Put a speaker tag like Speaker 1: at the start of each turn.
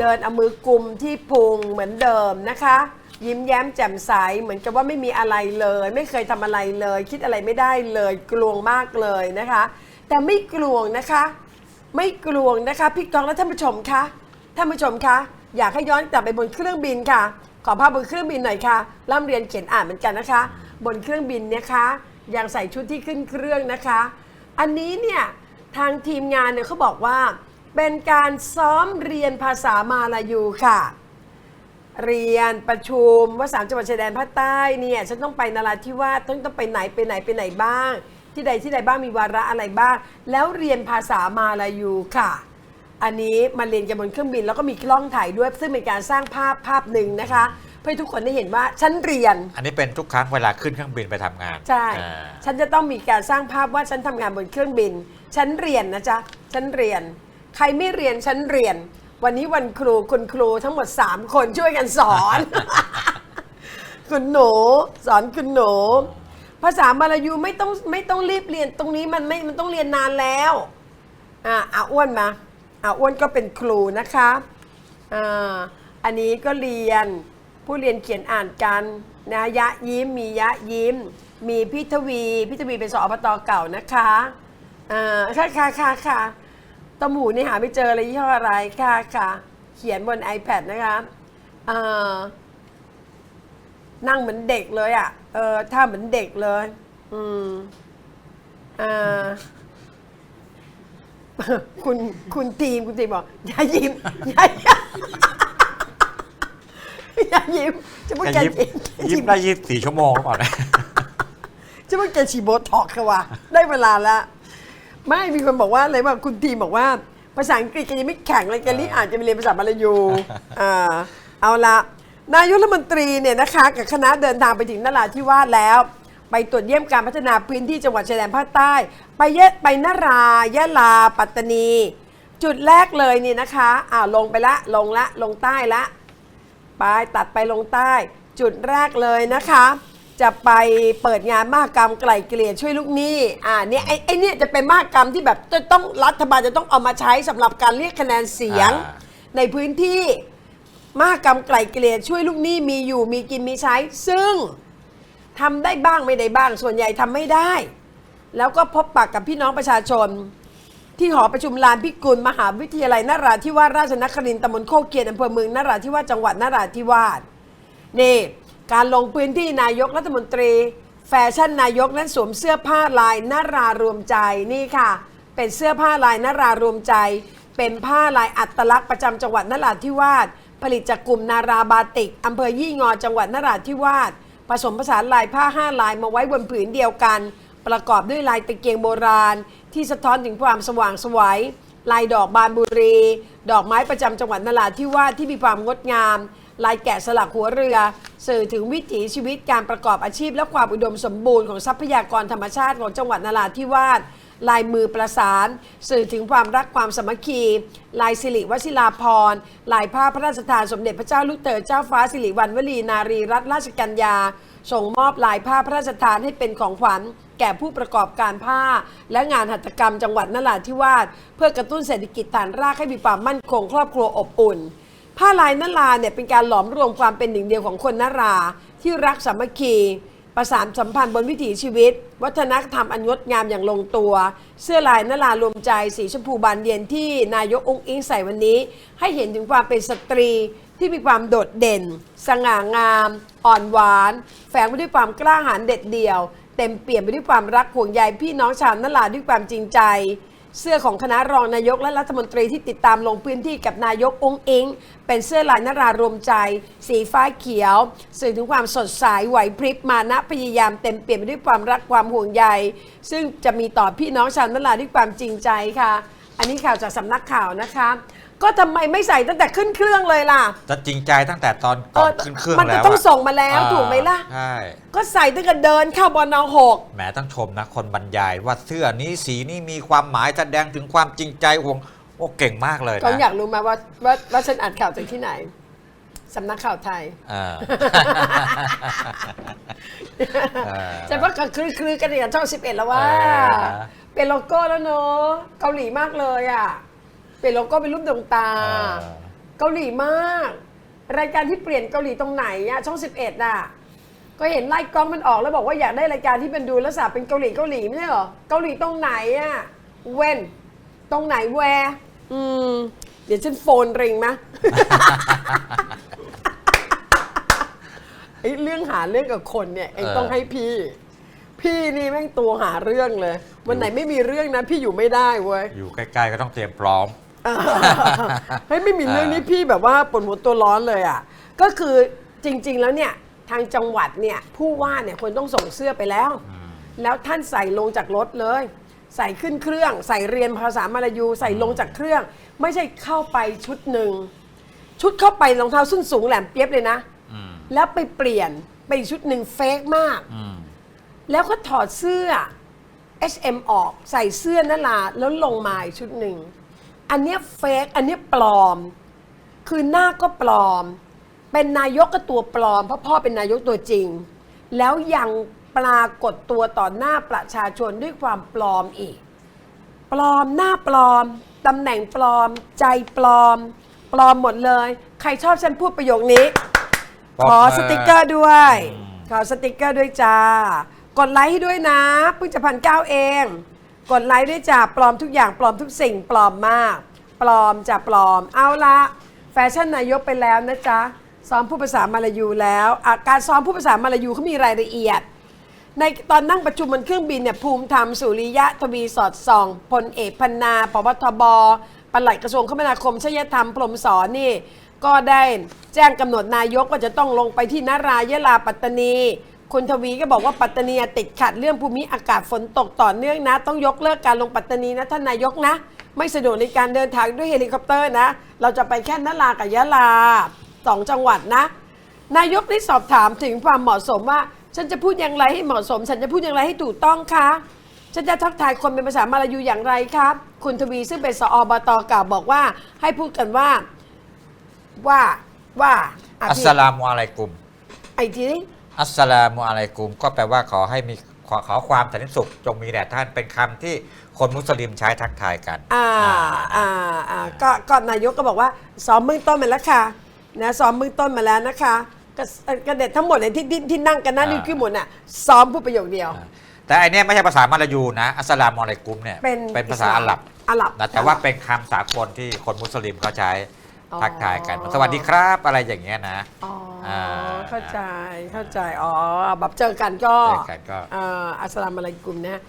Speaker 1: เดินเอามือกุมที่พุงเหมือนเดิมนะคะ ยิ้มแย้มแจ่มใสเหมือนกับว่าไม่มีอะไรเลย ไม่เคยทำอะไรเลย คิดอะไรไม่ได้เลยกลวงมากเลยนะคะ แต่ไม่กลวงนะคะ ไม่กลวงนะคะพี่กองและท่านผู้ชมคะท่านผู้ชมคะอยากให้ย้อนกลับไปบนเครื่องบินค่ะ ขอภาพบนเครื่องบินหน่อยค่ะร่ำเรียนเขียนอ่านเหมือนกันนะคะ บนเครื่องบินเนี่ยคะยังใส่ชุดที่ขึ้นเครื่องนะคะ อันนี้เนี่ยทางทีมงานเนี่ยเขาบอกว่า เป็นการซ้อมเรียนภาษามาลายูค่ะ เรียนประชุมว่าสามจังหวัดชายแดนภาคใต้เนี่ยฉันต้องไปนราธิวาสต้องต้องไปไหนไปไหนไปไหนบ้าง ที่ใดที่ใดบ้างมีวาระอะไรบ้าง แล้วเรียนภาษามาลายูค่ะ อันนี้มาเรียนกันบนเครื่องบินแล้วก็มีกล้องถ่ายด้วย ซึ่งเป็นการสร้างภาพภาพหนึ่งนะคะ เพื่อให้ทุกคนได้เห็นว่าฉันเรียน
Speaker 2: อันนี้เป็นทุกครั้งเวลาขึ้นเครื่องบินไปทำงาน
Speaker 1: ใช่
Speaker 2: อ่า
Speaker 1: ฉันจะต้องมีการสร้างภาพว่าฉันทำงานบนเครื่องบิน ฉันเรียนนะจ๊ะ ฉันเรียน ใครไม่เรียนฉันเรียน วันนี้วันครูคุณครูทั้งหมด 3 คนช่วยกันสอน คุณหนูสอนคุณหนูภาษามาลายูไม่ต้องไม่ต้องรีบเรียนตรงนี้มันไม่มันต้องเรียนนานแล้วอ่าอาอ้วนมาอาอ้วนก็เป็นครูนะคะอ่าอันนี้ก็เรียนผู้เรียนเขียนอ่านกันนะยะยิ้มมียะยิ้ม มีพิทวีพิทวีเป็นสอบตเก่านะคะอ่าค่ะค่ะค่ะค่ะ ตมหูนี่หาไม่เจอเลยยี่ห้ออะไรค่ะค่ะ เขียนบน iPad นะคะอ่านั่งเหมือนเด็กเลยอะ่ะ เออท่าเหมือนเด็กเลย อืมอ่าคุณคุณทีมคุณทีมบอกอย่ายิ้มอย่าอย่าอย่ายิ้มจะพูด
Speaker 2: แค่
Speaker 1: แก
Speaker 2: ยิ้ม
Speaker 1: ยิ้
Speaker 2: ยิ้มได้ยี่สิบสี่ชั่วโมงหรือเปล่าเนี่ย
Speaker 1: จะพูดแกฉีดโบท็อกซ์ค่ะวะได้เวลาแล้ว ไม่มีคนบอกว่าอะไรว่าคุณทีมบอกว่า ภาษาอังกฤษแกยังไม่แข็งเลยแกรีบอ่านจะไปเรียนภาษามาลายูอ่าเอาละนายกรัฐมนตรีเนี่ยนะคะกับคณะเดินทางไปถึงนราธิวาสแล้ว ไปตรวจเยี่ยมการพัฒนาพื้นที่จังหวัดชายแดนภาคใต้ ไปเยะไปนรายะลา ปัตตานี จุดแรกเลยนี่นะคะอ่าลงไปละลงละลงใต้ละไปตัดไปลงใต้ จุดแรกเลยนะคะ จะไปเปิดงานมหกรรมไกล่เกลี่ยช่วยลูกหนี้ อ่าเนี่ยไอ้ไอ้เนี่ยจะเป็นมหกรรมที่แบบจะต้องรัฐบาลจะต้องเอามาใช้สำหรับการเรียกคะแนนเสียง
Speaker 2: อ่า
Speaker 1: ในพื้นที่มหกรรมไกล่เกลี่ยช่วยลูกหนี้มีอยู่มีกินมีใช้ ซึ่งทำได้บ้างไม่ได้บ้าง ส่วนใหญ่ทำไม่ได้ แล้วก็พบปะกับพี่น้องประชาชน ที่หอประชุมลานพิกุลมหาวิทยาลัยนราธิวาสราชนครินทร์ตำบลโคกเกียนอำเภอเมืองนราธิวาสจังหวัดนราธิวาสนี่ การลงพื้นที่นายกรัฐมนตรี แฟชั่นนายกนั้นสวมเสื้อผ้าลายนารารวมใจนี่ค่ะ เป็นเสื้อผ้าลายนารารวมใจ เป็นผ้าลายอัตลักษณ์ประจำจังหวัดนราธิวาสผลิตจากกลุ่มนาราบาติกอำเภอยี่งอจังหวัดนราธิวาสผสมผสานลายผ้าห้าลายมาไว้บนผืนเดียวกัน ประกอบด้วยลายตะเกียงโบราณ ที่สะท้อนถึงความสว่างสวัยลายดอกบานบุรี ดอกไม้ประจำจังหวัดนราธิวาสที่มีความงดงาม ลายแกะสลักหัวเรือ สื่อถึงวิถีชีวิตการประกอบอาชีพ และความอุดมสมบูรณ์ของทรัพยากรธรรมชาติของจังหวัดนราธิวาสลายมือประสาน สื่อถึงความรักความสมัคคี ลายสิริวชิราพรลายผ้าพระราชทานสมเด็จพระเจ้าลูกเต๋อเจ้าฟ้าสิริวัณวลีนารีรัตนราชกัญญาส่งมอบลายผ้าพระราชทานให้เป็นของขวัญ แก่ผู้ประกอบการผ้า และงานหัตถกรรมจังหวัดนราธิวาสเพื่อกระตุ้นเศรษฐกิจฐานรากให้มีความมั่นคงครอบครัวอบอุ่น ผ้าลายนราเนี่ยเป็นการหลอมรวมความเป็นหนึ่งเดียวของคนนรา ที่รักสามัคคี ประสานสัมพันธ์บนวิถีชีวิต วัฒนธรรมอันงดงามอย่างลงตัว เสื้อลายนรารวมใจสีชมพูบานเย็นที่นายกองค์อิงใส่วันนี้ ให้เห็นถึงความเป็นสตรีที่มีความโดดเด่น สง่างาม อ่อนหวาน แฝงไปด้วยความกล้าหาญเด็ดเดี่ยว เต็มเปี่ยมไปด้วยความรักห่วงใยพี่น้องชาวนราด้วยความจริงใจ เสื้อของคณะรองนายกและรัฐมนตรีที่ติดตามลงพื้นที่กับนายกองเองเป็นเสื้อลายนารารวมใจ สีฟ้าเขียวสื่อถึงความสดใสไหวพริบมานะพยายามเต็มเปี่ยมไปด้วยความรักความห่วงใย ซึ่งจะมีต่อพี่น้องชาวนราด้วยความจริงใจค่ะ อันนี้ข่าวจากสำนักข่าวนะคะ ก็ทำไมไม่ใส่ตั้งแต่ขึ้นเครื่องเลยล่ะ
Speaker 2: จะจริงใจตั้งแต่ตอนก่อนขึ้นเครื่อง
Speaker 1: มัน
Speaker 2: แล้
Speaker 1: จะ
Speaker 2: ว
Speaker 1: ต้องะส่งมาแล้ว
Speaker 2: อ่
Speaker 1: ถูกไหมล่ะ
Speaker 2: ใช่
Speaker 1: ก็ใส่ตั้งแต่เดินเข้าบนหก
Speaker 2: แหมต้องชมนะคนบรรยายว่าเสื้อนี้สีนี้มีความหมายแสดงถึงความจริงใจห่วงโอ้เก่งมากเลย
Speaker 1: ก็
Speaker 2: นะ
Speaker 1: อยากรู้มาว่าว่าว่าฉันอ่านข่าวจากที่ไหนสำนักข่าวไทย
Speaker 2: อ่าเออ
Speaker 1: ใช่ปะก็คือคือกันอย่างช่องสิบเอ็ดแล้วว่า
Speaker 2: เออ
Speaker 1: เป็นโลโก้แล้วเนอะเกาหลีมากเลยอะ เป็นโลโก้เป็นรูปดวงตา
Speaker 2: เออ
Speaker 1: เกาหลีมาก รายการที่เปลี่ยนเกาหลีตรงไหนอะช่อง 11น่ะ ก็เห็นไล่กล้องมันออกแล้วบอกว่าอยากได้รายการที่เป็นดูแล้วสาเป็นเกาหลีเกาหลีไม่ใช่เหรอ เกาหลีตรงไหนอะเว้นตรงไหนแวร์อืม เดี๋ยวฉันโฟนริงมะไอ้เรื่องหาเรื่องกับคนเนี่ยเอง
Speaker 2: เออ
Speaker 1: ต้องให้พี่ พี่นี่แม่งตัวหาเรื่องเลย วันไหนไม่มีเรื่องนะ พี่อยู่ไม่ได้เว้ย
Speaker 2: อยู่ใกล้ๆก็ต้องเตรียมพร้อม
Speaker 1: เฮ้ยไม่มีเรื่องนี้พี่แบบว่าปวดหัวตัวร้อนเลยอะ ก็คือจริง ๆ แล้วเนี่ยทางจังหวัดเนี่ยผู้ว่าเนี่ยควรต้องส่งเสื้อไปแล้ว แล้วท่านใส่ลงจากรถเลย ใส่ขึ้นเครื่อง ใส่เรียนภาษามลายูใส่ลงจากเครื่อง ไม่ใช่เข้าไปชุดหนึ่งชุดเข้าไปรองเท้าส้นสูงแหลมเปียบเลยนะ
Speaker 2: อืม
Speaker 1: แล้วไปเปลี่ยนไปอีกชุดหนึ่งเฟกมาก
Speaker 2: อืม
Speaker 1: แล้วก็ถอดเสื้อ H&M ออกใส่เสื้อนาลาแล้วลงมาอีกชุดหนึ่ง อันเนี้ยเฟกอันเนี้ยปลอม คือหน้าก็ปลอม เป็นนายกก็ตัวปลอม เพราะพ่อเป็นนายกตัวจริง แล้วยังปรากฏตัวต่อหน้าประชาชนด้วยความปลอมอีก ปลอมหน้าปลอมตำแหน่งปลอม ใจปลอม ปลอมหมดเลย ใครชอบฉันพูดประโยคนี้
Speaker 2: ปรบ
Speaker 1: ขอ
Speaker 2: มือ
Speaker 1: สติกเกอร์ด้วย
Speaker 2: อืม
Speaker 1: ขอสติกเกอร์ด้วยจ้า กดไลค์ให้ด้วยนะเพิ่งจะพันเก้าเอง กดไลค์ด้วยจ้าปลอมทุกอย่างปลอมทุกสิ่งปลอมมาก ปลอมจะปลอม เอาละแฟชั่นนายกไปแล้วนะจ๊ะซ้อมผู้ภาษามาลายูแล้วอะการซ้อมผู้ภาษามาลายูเขามีรายละเอียด ในตอนนั่งประชุมบนเครื่องบินเนี่ยภูมิธรรมสุริยะทวีสอดส่องพลเอกพันนาพบทบปลัดกระทรวงคมนาคมชยธรรมพรหมสอนนี่ก็ได้แจ้งกำหนดนายกว่าจะต้องลงไปที่นารายะลาปัตตานี คุณทวีก็บอกว่าปัตตานีติดขัดเรื่องภูมิอากาศฝนตกต่อเนื่องนะ ต้องยกเลิกการลงปัตตานีนะท่านนายกนะ ไม่สะดวกในการเดินทางด้วยเฮลิคอปเตอร์นะ เราจะไปแค่นารากับยะลาสองจังหวัดนะ นายกได้สอบถามถึงความเหมาะสมว่า ฉันจะพูดอย่างไรให้เหมาะสม ฉันจะพูดอย่างไรให้ถูกต้องคะฉันจะทักทายคนเป็นภาษามาลายูอย่างไรครับ คุณทวีซึ่งเป็นสอบตกล่าวบอกว่าให้พูดกันว่าว่าว่าะ
Speaker 2: อัส
Speaker 1: พี่
Speaker 2: สลามุอะลัยกุม
Speaker 1: ไอ้ทีนี้
Speaker 2: อัสสลามุอะลัยกุม ก็แปลว่าขอให้มีขอขอความสันติสุขจงมีแด่ท่านเป็นคำที่คนมุสลิมใช้ทักทายกัน
Speaker 1: อ่าอ่าอ่าก็ก็นายกก็บอกว่าซ้อมเบื้องต้นมาแล้วค่ะนะซ้อมเบื้องต้นมาแล้วนะคะก็กระเด็ดทั้งหมดเลยที่ที่ที่นั่งกันนั่น
Speaker 2: อ่า
Speaker 1: นี่คือหมดน่ะซ้อมพูดประโยคเดียว
Speaker 2: แต่อันเนี้ยไม่ใช่ภาษามาลายูนะ อัสสลามุอะลัยกุมเนี่ย
Speaker 1: เป็น
Speaker 2: ภาษาอาหรับ
Speaker 1: อาหรับ
Speaker 2: นะแต่ว่าเป็นคำสากลที่คนมุสลิมเขาใช้
Speaker 1: อ๋อ
Speaker 2: ทักทายกันสวัสดีครับอะไรอย่างเงี้ยนะ
Speaker 1: อ๋ออาเข้าใจเข้าใจอ๋อแบบเจอกันก็
Speaker 2: เจอกันก็
Speaker 1: อ่าอัสสลามุอะลัยกุมนะ